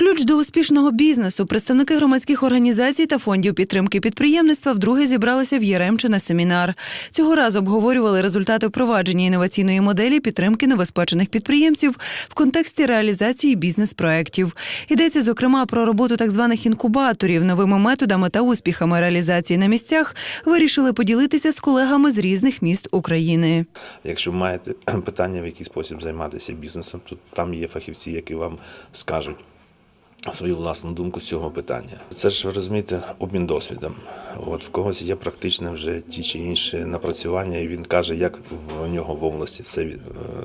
Ключ до успішного бізнесу представники громадських організацій та фондів підтримки підприємництва вдруге зібралися в Єремче на семінар. Цього разу обговорювали результати впровадження інноваційної моделі підтримки новоспечених підприємців в контексті реалізації бізнес-проєктів. Йдеться зокрема про роботу так званих інкубаторів. Новими методами та успіхами реалізації на місцях вирішили поділитися з колегами з різних міст України. Якщо маєте питання, в який спосіб займатися бізнесом, то там є фахівці, які вам скажуть свою власну думку з цього питання. Це ж ви розумієте, обмін досвідом. От в когось є практичне вже ті чи інші напрацювання, і він каже, як в нього в області це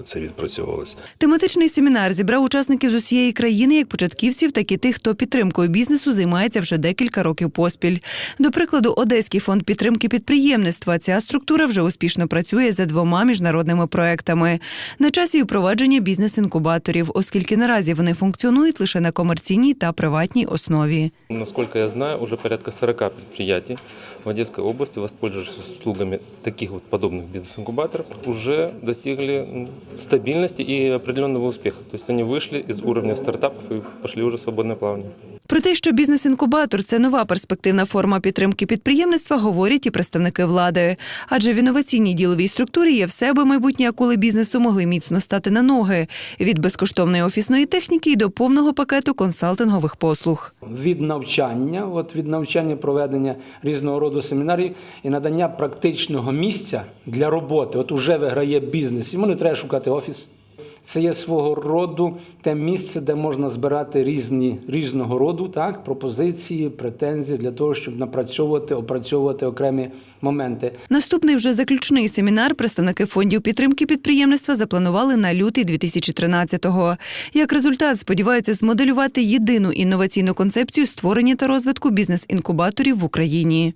це відпрацьовувалось. Тематичний семінар зібрав учасників з усієї країни, як початківців, так і тих, хто підтримкою бізнесу займається вже декілька років поспіль. До прикладу, Одеський фонд підтримки підприємництва. Ця структура вже успішно працює за двома міжнародними проектами. На часі впровадження бізнес-інкубаторів, оскільки наразі вони функціонують лише на комерційній та приватній основі. Насколько я знаю, уже порядка 40 предприятий в Одесской области, воспользовавшись услугами таких вот подобных бизнес-инкубаторов, уже достигли м, стабильности и определенного успеха. То есть они вышли из уровня стартапов и пошли уже в свободное плавание. Про те, що бізнес-інкубатор це нова перспективна форма підтримки підприємництва, говорять і представники влади. Адже в інноваційній діловій структурі є все, аби майбутні акули бізнесу могли міцно стати на ноги від безкоштовної офісної техніки і до повного пакету консалтингових послуг. від навчання, от від навчання проведення різного роду семінарів і надання практичного місця для роботи. От уже виграє бізнес, йому не треба шукати офіс. Це є свого роду те місце, де можна збирати різні різного роду так, пропозиції, претензії для того, щоб напрацьовувати, опрацьовувати окремі моменти. Наступний вже заключний семінар представники фондів підтримки підприємництва запланували на лютий 2013-го. Як результат, сподіваються змоделювати єдину інноваційну концепцію створення та розвитку бізнес-інкубаторів в Україні.